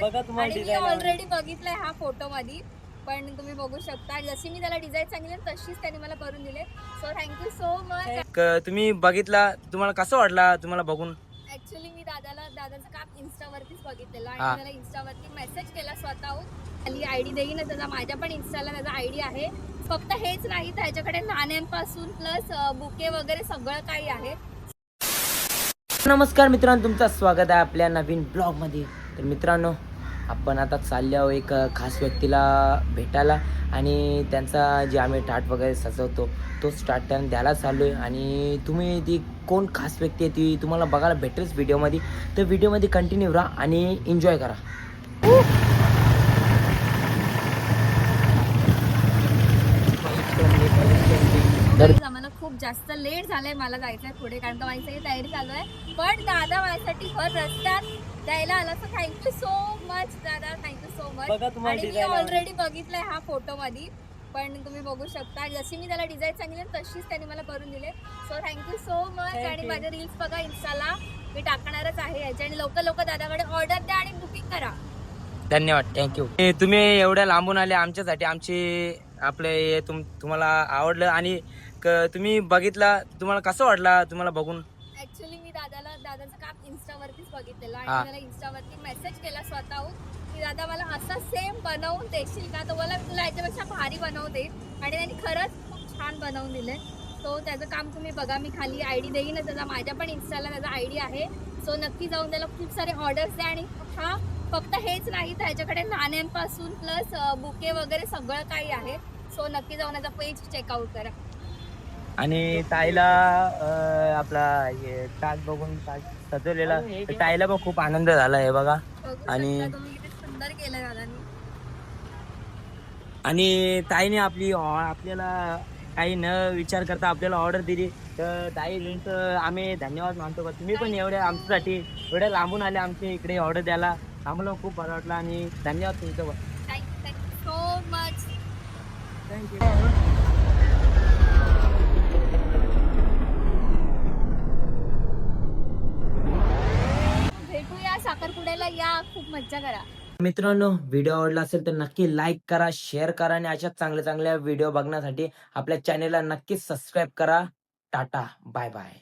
बघा तुम्हाला आणि मी डिझाईन ऑलरेडी बघितलंय हा फोटो मध्ये पण तुम्ही बघू शकता. जशी मी त्याला डिझाईन सांगितली ना, तशीच त्याने मला करून दिले. सो थँक्यू सो मच क- तुम्ही बघितला तुम्हाला कसं वाटला तुम्हाला बघून? ऍक्च्युली मी दादाला दादाचं काम इन्स्टावरतीच बघितलेलं आणि हा. त्याला इन्स्टावरती मेसेज केला स्वतःहून. खाली आयडी देईन त्याचा माझ्या पण इन्स्टाला त्याचा आयडी आहे. फक्त हेच नाही त्याच्याकडे नाण्यांपासून प्लस बुके वगैरे सगळं काही आहे. नमस्कार मित्रांनो तुमचं स्वागत आहे आपल्या नवीन ब्लॉगमध्ये तर मित्रांनो आपण आता चालल्यावर एक खास व्यक्तीला भेटायला आणि त्यांचा जे आम्ही टाट वगैरे सजवतो तोच टाट त्यांना द्यायला चाललो आहे. आणि तुम्ही ती कोण खास व्यक्ती आहे ती तुम्हाला बघायला भेटेलच व्हिडिओमध्ये. तर व्हिडिओमध्ये कंटिन्यू राहा आणि एन्जॉय करा. तर खूप जास्त लेट झालंय मला जायचंय पुढे कारण का माझी तयारी चालू आहे. पण दादा माझ्यासाठी भर रस्त्यात द्यायला आला. तर थँक्यू सो मच दादा. थँक्यू सो मच आणि मी ऑलरेडी बघितलंय हा फोटो मध्ये पण तुम्ही बघू शकता. जशी मी त्याला डिझाईन सांगितली तशीच त्याने मला करून दिले. So thank you so much आणि you. माझे रील्स बघा इन्स्टाला मी टाकणारच आहे याच्या आणि लवकर लवकर दादाकडे ऑर्डर द्या आणि बुकिंग करा. धन्यवाद. थँक्यू तुम्ही एवढ्या लांबून आले आमच्यासाठी. आमचे आपले तुम तुम्हाला आवडलं. आणि क- तुम्ही बघितला तुम्हाला कसं वाटला तुम्हाला बघून? ऍक्च्युली मी दादाला दादाचं काम इन्स्टावरतीच बघितलेलं आणि. त्याला इन्स्टावरती मेसेज केला स्वतःहून की दादा मला असं सेम बनवून देशील का? तर मला तुला याच्यापेक्षा भारी बनवते आणि त्यांनी खरंच खूप छान बनवून दिले सो त्याचं काम तुम्ही बघा मी खाली आय डी देईन. त्याचा माझ्या पण इन्स्टाला त्याचा आय डी आहे. सो नक्की जाऊन त्याला खूप सारे ऑर्डर्स द्या आणि हा फक्त हेच नाही त्याच्याकडे नाण्यांपासून प्लस बुके वगैरे सगळं काही आहे. सो नक्की जाऊन त्याचा पेज चेकआउट करा. आणि ताईला अं, आपला हे टाक बघून टाक सजवलेला तर ताईला पण खूप आनंद झाला आहे बघा. बघू आणि- शकता तुम्ही किती सुंदर केलं दादानी. आणि ताईने आपली ऑ- आपल्याला काही न विचार करता आपल्याला ऑर्डर दिली. तर ताई तुमचं आम्ही धन्यवाद मानतो का? तुम्ही पण एवढ्या आमच्यासाठी एवढ्या लांबून आले आमच्या इकडे ऑर्डर द्यायला. आम्हाला खूप बरं वाटलं आणि धन्यवाद तुमचं thank you thank you so much साखरपुड्याला या खूप मज्जा करा. मित्रांनो व्हिडिओ आवडला असेल तर नक्की लाईक करा शेअर करा आणि अशा चांगल्या चांगल्या व्हिडिओ बघण्यासाठी आपल्या चॅनेलला नक्की सबस्क्राईब करा. Tata bye bye